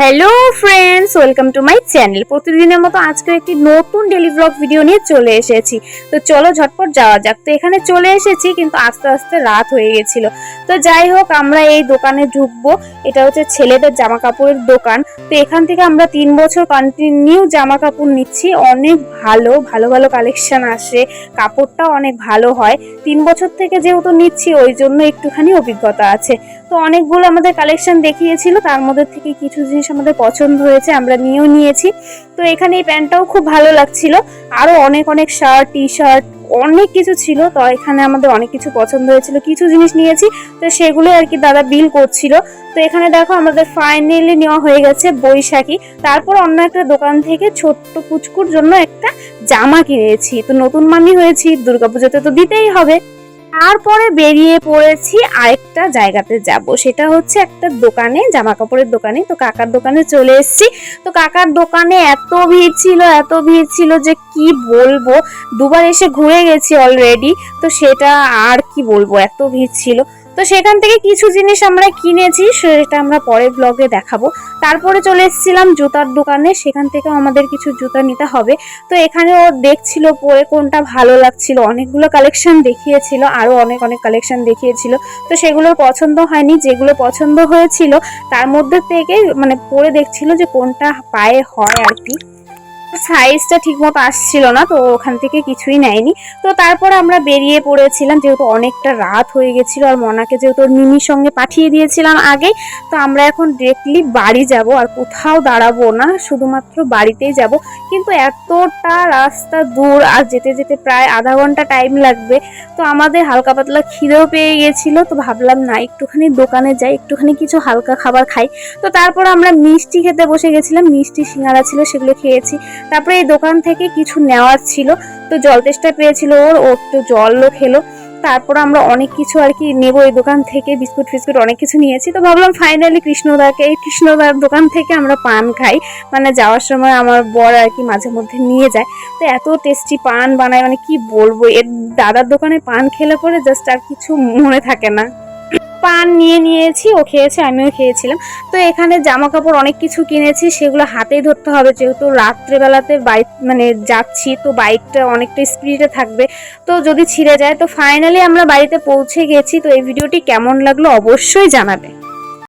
Hello friends welcome to my channel প্রতিদিনের মতো আজকে একটি নতুন ডেলি ব্লগ ভিডিও নিয়ে চলে এসেছি। তো চলো ঝটপট যাওয়া যাক। তো এখানে চলে এসেছি, কিন্তু আস্তে আস্তে রাত হয়ে গেছিল। তো যাই হোক, আমরা এই দোকানে ঢুকবো। এটা হচ্ছে ছেলেদের জামা কাপড়ের দোকান। তো এখান থেকে আমরা তিন বছর কন্টিনিউ জামা কাপড় নিচ্ছি। অনেক ভালো ভালো ভালো কালেকশান আসে। কাপড়টাও অনেক ভালো হয়। তিন বছর থেকে যেহেতু নিচ্ছি, ওই জন্য একটুখানি অভিজ্ঞতা আছে। তো অনেকগুলো আমাদের কালেকশন দেখিয়েছিল। তার মধ্যে থেকে কিছু জিনিস আমাদের পছন্দ হয়েছে, আমরা নিয়েও নিয়েছি। তো এখানে এই প্যান্টটাও খুব ভালো লাগছিল। আরও অনেক অনেক শার্ট টি শার্ট অনেক কিছু ছিল। তো এখানে আমাদের অনেক কিছু পছন্দ হয়েছিল, কিছু জিনিস নিয়েছি। তো সেগুলো আর কি দাদা বিল করছিল। তো এখানে দেখো আমাদের ফাইনালি নেওয়া হয়ে গেছে বৈশাখী। তারপর অন্য একটা দোকান থেকে ছোট্ট পুচকুর জন্য একটা জামা কিনেছি। তো নতুন মামি হয়েছি, দুর্গাপুজোতে তো দিতেই হবে। তারপরে বেরিয়ে পড়েছি আরেকটা জায়গাতে যাব। সেটা হচ্ছে একটা দোকানে জামা কাপড়ের দোকানে। তো কাকার দোকানে চলে এসেছি। তো কাকার দোকানে এত ভিড় ছিল, এত ভিড় ছিল যে কি বলব? দুবার এসে ঘুরে গেছি অলরেডি তো সেটা আর কি বলব? এত ভিড় ছিল। তো সেখান থেকে কিছু জিনিস আমরা কিনেছি, সেটা আমরা পরের ব্লগে দেখাবো। তারপরে চলে এসেছিলাম জুতার দোকানে, সেখান থেকেও আমাদের কিছু জুতা নিতে হবে। তো এখানে ও দেখছিল পরে কোনটা ভালো লাগছিল। অনেকগুলো কালেকশন দেখিয়েছিল, আরও অনেক অনেক কালেকশন দেখিয়েছিল। তো সেগুলোর পছন্দ হয়নি, যেগুলো পছন্দ হয়েছিল, তার মধ্যে থেকে মানে পরে দেখছিল যে কোনটা পায়ে হয় আর কি। সাইজটা ঠিক মতো আসছিল না, তো ওখান থেকে কিছুই নেয়নি। তো তারপর আমরা বেরিয়ে পড়েছিলাম, যেহেতু অনেকটা রাত হয়ে গেছিল আর মনাকে যেহেতু মিমির সঙ্গে পাঠিয়ে দিয়েছিলাম আগে, তো আমরা এখন ডিরেক্টলি বাড়ি যাব আর কোথাও দাঁড়াবো না, শুধুমাত্র বাড়িতেই যাব। কিন্তু এতটা রাস্তা দূর আর যেতে যেতে প্রায় আধা ঘণ্টা টাইম লাগবে, তো আমাদের হালকা পাতলা খিদেও পেয়ে গেছিল, তো ভাবলাম না, একটুখানি দোকানে যাই, একটুখানি কিছু হালকা খাবার খাই। তো তারপর আমরা মিষ্টি খেতে বসে গেছিলাম, মিষ্টি সিঙ্গারা ছিল সেগুলো খেয়েছি। তারপরে এই দোকান থেকে কিছু নেওয়ার ছিল, তো জল তেষ্টা পেয়েছিল ওর, ও একটু জলও খেলো। তারপর আমরা অনেক কিছু আর কি নেব এই দোকান থেকে, বিস্কুট ফিস্কুট অনেক কিছু নিয়েছি। তো ভাবলাম ফাইনালি কৃষ্ণদাকে, এই কৃষ্ণদার দোকান থেকে আমরা পান খাই। মানে যাওয়ার সময় আমার বর আর কি মাঝে মধ্যে নিয়ে যায়। তো এত টেস্টি পান বানায় মানে কি বলব, এর দাদার দোকানে পান খেলে পরে জাস্ট আর কিছু মনে থাকে না। পান নিয়ে নিয়েছি, ও খেয়েছে, আমিও খেয়েছিলাম। তো এখানে জামা কাপড় অনেক কিছু কিনেছি, সেগুলো হাতেই ধরতে হবে, যেহেতু রাত্রেবেলাতে বাইক মানে যাচ্ছি, তো বাইকটা অনেকটা স্পিডে থাকবে। তো যদি ছিঁড়ে যায়, তো ফাইনালি আমরা বাড়িতে পৌঁছে গেছি। তো এই ভিডিওটি কেমন লাগল অবশ্যই জানাবে।